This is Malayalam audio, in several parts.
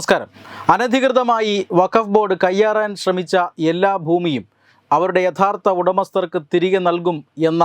നമസ്കാരം. അനധികൃതമായി വഖഫ് ബോർഡ് കയ്യേറാൻ ശ്രമിച്ച എല്ലാ ഭൂമിയും അവരുടെ യഥാർത്ഥ ഉടമസ്ഥർക്ക് തിരികെ നൽകും എന്ന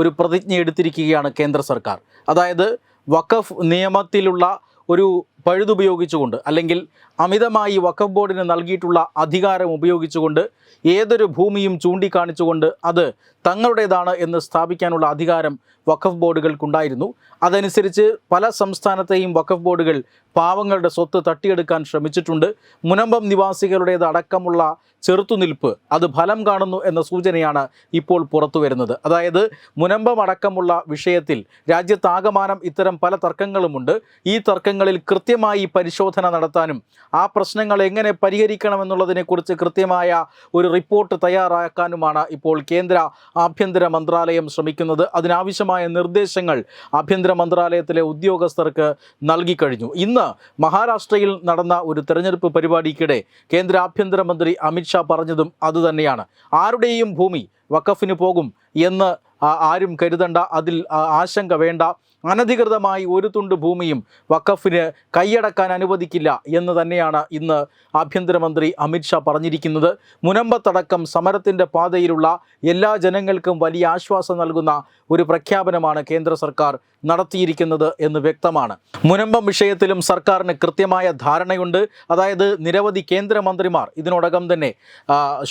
ഒരു പ്രതിജ്ഞ എടുത്തിരിക്കുകയാണ് കേന്ദ്ര സർക്കാർ. അതായത് വഖഫ് നിയമത്തിലുള്ള ഒരു പഴുതുപയോഗിച്ചുകൊണ്ട് അല്ലെങ്കിൽ അമിതമായി വഖഫ് ബോർഡിന് നൽകിയിട്ടുള്ള അധികാരം ഉപയോഗിച്ചുകൊണ്ട് ഏതൊരു ഭൂമിയും ചൂണ്ടിക്കാണിച്ചുകൊണ്ട് അത് തങ്ങളുടേതാണ് എന്ന് സ്ഥാപിക്കാനുള്ള അധികാരം വഖഫ് ബോർഡുകൾക്കുണ്ടായിരുന്നു. അതനുസരിച്ച് പല സംസ്ഥാനത്തെയും വഖഫ് ബോർഡുകൾ പാവങ്ങളുടെ സ്വത്ത് തട്ടിയെടുക്കാൻ ശ്രമിച്ചിട്ടുണ്ട്. മുനമ്പം നിവാസികളുടേത് അടക്കമുള്ള ചെറുത്തുനിൽപ്പ് അത് ഫലം കാണുന്നു എന്ന സൂചനയാണ് ഇപ്പോൾ പുറത്തു വരുന്നത്. അതായത് മുനമ്പം അടക്കമുള്ള വിഷയത്തിൽ രാജ്യത്താകമാനം ഇത്തരം പല തർക്കങ്ങളുമുണ്ട്. ഈ തർക്കങ്ങളിൽ കൃത്യമായി പരിശോധന നടത്താനും ആ പ്രശ്നങ്ങൾ എങ്ങനെ പരിഹരിക്കണമെന്നുള്ളതിനെക്കുറിച്ച് കൃത്യമായ ഒരു റിപ്പോർട്ട് തയ്യാറാക്കാനുമാണ് ഇപ്പോൾ കേന്ദ്ര ആഭ്യന്തര മന്ത്രാലയം ശ്രമിക്കുന്നത്. അതിനാവശ്യമായ നിർദ്ദേശങ്ങൾ ആഭ്യന്തര മന്ത്രാലയത്തിലെ ഉദ്യോഗസ്ഥർക്ക് നൽകിക്കഴിഞ്ഞു ഇന്ന് മഹാരാഷ്ട്രയിൽ നടന്ന ഒരു തെരഞ്ഞെടുപ്പ് പരിപാടിക്കിടെ കേന്ദ്ര ആഭ്യന്തരമന്ത്രി അമിത്ഷാ പറഞ്ഞതും അതുതന്നെയാണ്. ആരുടെയും ഭൂമി വഖഫിന് പോകും എന്ന് ആരും കരുതണ്ട അതിൽ ആശങ്ക വേണ്ട. അനധികൃതമായി ഒരു തുണ്ട് ഭൂമിയും വഖഫിന് കൈയടക്കാൻ അനുവദിക്കില്ല എന്ന് തന്നെയാണ് ഇന്ന് ആഭ്യന്തരമന്ത്രി അമിത്ഷാ പറഞ്ഞിരിക്കുന്നത്. മുനമ്പത്തടക്കം സമരത്തിന്റെ പാതയിലുള്ള എല്ലാ ജനങ്ങൾക്കും വലിയ ആശ്വാസം നൽകുന്ന ഒരു പ്രഖ്യാപനമാണ് കേന്ദ്ര സർക്കാർ നടത്തിയിരിക്കുന്നത് എന്ന് വ്യക്തമാണ്. മുനമ്പം വിഷയത്തിലും സർക്കാരിന് കൃത്യമായ ധാരണയുണ്ട്. അതായത് നിരവധി കേന്ദ്രമന്ത്രിമാർ ഇതിനോടകം തന്നെ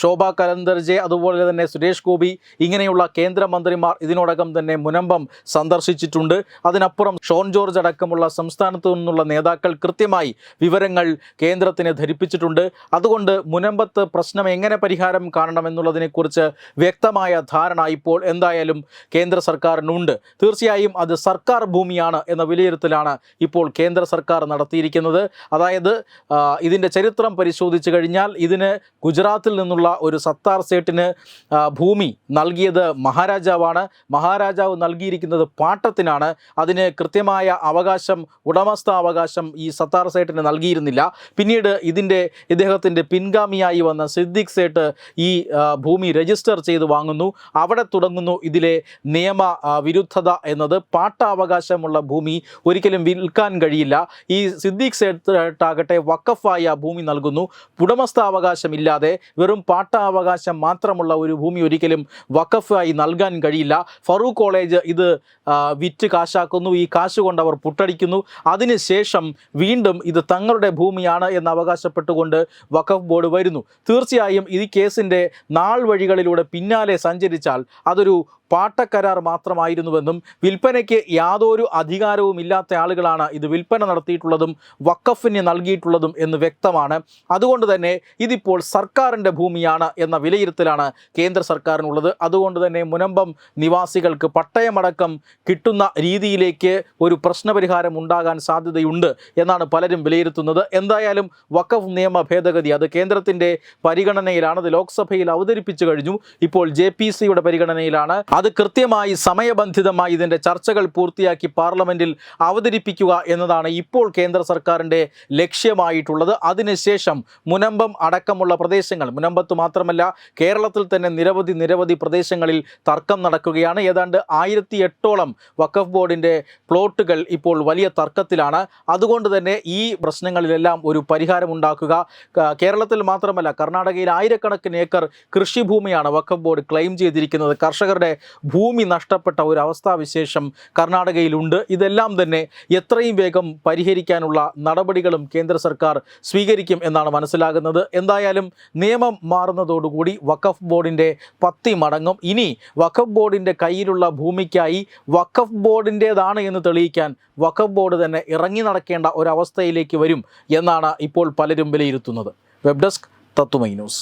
ശോഭാ കലന്തർജെ അതുപോലെ തന്നെ സുരേഷ് ഗോപി ഇങ്ങനെയുള്ള കേന്ദ്രമന്ത്രിമാർ ഇതിനോടകം തന്നെ മുനമ്പം സന്ദർശിച്ചിട്ടുണ്ട്. അതിനപ്പുറം ഷോൺ ജോർജ് അടക്കമുള്ള സംസ്ഥാനത്തു നിന്നുള്ള നേതാക്കൾ കൃത്യമായി വിവരങ്ങൾ കേന്ദ്രത്തിന് ധരിപ്പിച്ചിട്ടുണ്ട്. അതുകൊണ്ട് മുനമ്പത്ത് പ്രശ്നം എങ്ങനെ പരിഹാരം കാണണമെന്നുള്ളതിനെക്കുറിച്ച് വ്യക്തമായ ധാരണ ഇപ്പോൾ എന്തായാലും കേന്ദ്ര സർക്കാരിനുണ്ട്. തീർച്ചയായും അത് സർക്കാർ ഭൂമിയാണ് എന്ന വിലയിരുത്തലാണ് ഇപ്പോൾ കേന്ദ്ര സർക്കാർ നടത്തിയിരിക്കുന്നത്. അതായത് ഇതിന്റെ ചരിത്രം പരിശോധിച്ച് കഴിഞ്ഞാൽ ഇതിന് ഗുജറാത്തിൽ നിന്നുള്ള ഒരു സത്താർ സേട്ടിന് ഭൂമി നൽകിയത് മഹാരാജാവാണ്. മഹാരാജാവ് നൽകിയിരിക്കുന്നത് പാട്ടത്തിനാണ്. അതിന് കൃത്യമായ അവകാശം ഉടമസ്ഥാവകാശം ഈ സത്താർ സേട്ടിന് നൽകിയിരുന്നില്ല. പിന്നീട് ഇതിന്റെ ഇദ്ദേഹത്തിന്റെ പിൻഗാമിയായി വന്ന സിദ്ദിഖ് സേട്ട് ഈ ഭൂമി രജിസ്റ്റർ ചെയ്ത് വാങ്ങുന്നു. അവിടെ തുടങ്ങുന്നു ഇതിലെ നിയമ വിരുദ്ധത എന്നത്. പാട്ടാവകാശമുള്ള ഭൂമി ഒരിക്കലും വിൽക്കാൻ കഴിയില്ല. ഈ സിദ്ദീഖ് സേട്ടാകട്ടെ വക്കഫായ ഭൂമി നൽകുന്നു. ഉടമസ്ഥാവകാശമില്ലാതെ വെറും പാട്ടാവകാശം മാത്രമുള്ള ഒരു ഭൂമി ഒരിക്കലും വക്കഫായി നൽകാൻ കഴിയില്ല. ഫറൂഖ് കോളേജ് ഇത് വിറ്റ് കാശാക്കുന്നു. ഈ കാശ് കൊണ്ട് അവർ പുട്ടടിക്കുന്നു. അതിനുശേഷം വീണ്ടും ഇത് തങ്ങളുടെ ഭൂമിയാണ് എന്ന് അവകാശപ്പെട്ടുകൊണ്ട് വഖഫ് ബോർഡ് വരുന്നു. തീർച്ചയായും ഈ കേസിന്റെ നാൾ വഴികളിലൂടെ പിന്നാലെ സഞ്ചരിച്ചാൽ അതൊരു പാട്ടക്കരാർ മാത്രമായിരുന്നുവെന്നും വിൽപ്പനയ്ക്ക് യാതൊരു അധികാരവും ഇല്ലാത്ത ആളുകളാണ് ഇത് വിൽപ്പന നടത്തിയിട്ടുള്ളതും വക്കഫിന് നൽകിയിട്ടുള്ളതും എന്ന് വ്യക്തമാണ്. അതുകൊണ്ട് തന്നെ ഇതിപ്പോൾ സർക്കാരിന്റെ ഭൂമിയാണ് എന്ന വിലയിരുത്തലാണ് കേന്ദ്ര സർക്കാരിനുള്ളത്. അതുകൊണ്ട് തന്നെ മുനമ്പം നിവാസികൾക്ക് പട്ടയമടക്കം കിട്ടുന്ന രീതിയിലേക്ക് ഒരു പ്രശ്നപരിഹാരം ഉണ്ടാകാൻ സാധ്യതയുണ്ട് എന്നാണ് പലരും വിലയിരുത്തുന്നത്. എന്തായാലും വഖഫ് നിയമ ഭേദഗതി അത് കേന്ദ്രത്തിന്റെ പരിഗണനയിലാണ്. അത് ലോക്സഭയിൽ അവതരിപ്പിച്ചു കഴിഞ്ഞു. ഇപ്പോൾ ജെ പരിഗണനയിലാണ്. അത് കൃത്യമായി സമയബന്ധിതമായി ഇതിന്റെ ചർച്ചകൾ പൂർത്തിയാക്കി പാർലമെന്റിൽ അവതരിപ്പിക്കുക എന്നതാണ് ഇപ്പോൾ കേന്ദ്ര സർക്കാരിന്റെ ലക്ഷ്യമായിട്ടുള്ളത്. അതിനുശേഷം മുനമ്പം അടക്കമുള്ള പ്രദേശങ്ങൾ മുനമ്പത്ത് മാത്രമല്ല കേരളത്തിൽ തന്നെ നിരവധി നിരവധി പ്രദേശങ്ങളിൽ തർക്കം നടക്കുകയാണ്. ഏതാണ്ട് ആയിരത്തി എട്ടോളം വഖഫ് ബോർഡിന്റെ പ്ലോട്ടുകൾ ഇപ്പോൾ വലിയ തർക്കത്തിലാണ്. അതുകൊണ്ട് തന്നെ ഈ പ്രശ്നങ്ങളിലെല്ലാം ഒരു പരിഹാരം ഉണ്ടാക്കുക. കേരളത്തിൽ മാത്രമല്ല കർണാടകയിൽ ആയിരക്കണക്കിന് ഏക്കർ കൃഷിഭൂമിയാണ് വഖഫ് ബോർഡ് ക്ലെയിം ചെയ്തിരിക്കുന്നത്. കർഷകരുടെ ഭൂമി നഷ്ടപ്പെട്ട ഒരു അവസ്ഥാവിശേഷം കർണാടകയിലുണ്ട്. ഇതെല്ലാം തന്നെ എത്രയും വേഗം പരിഹരിക്കാനുള്ള നടപടികളും കേന്ദ്ര സർക്കാർ സ്വീകരിക്കും എന്നാണ് മനസ്സിലാകുന്നത്. എന്തായാലും നിയമം മാറുന്നതോടുകൂടി വഖഫ് ബോർഡിന്റെ പത്തി മടങ്ങും. ഇനി വഖഫ് ബോർഡിന്റെ കയ്യിലുള്ള ഭൂമിക്കായി വഖഫ് ബോർഡിന്റേതാണ് എന്ന് തെളിയിക്കാൻ വഖഫ് ബോർഡ് തന്നെ ഇറങ്ങി നടക്കേണ്ട ഒരവസ്ഥയിലേക്ക് വരും എന്നാണ് ഇപ്പോൾ പലരും വിലയിരുത്തുന്നത്. വെബ് ഡെസ്ക് തത്തുമൈ news.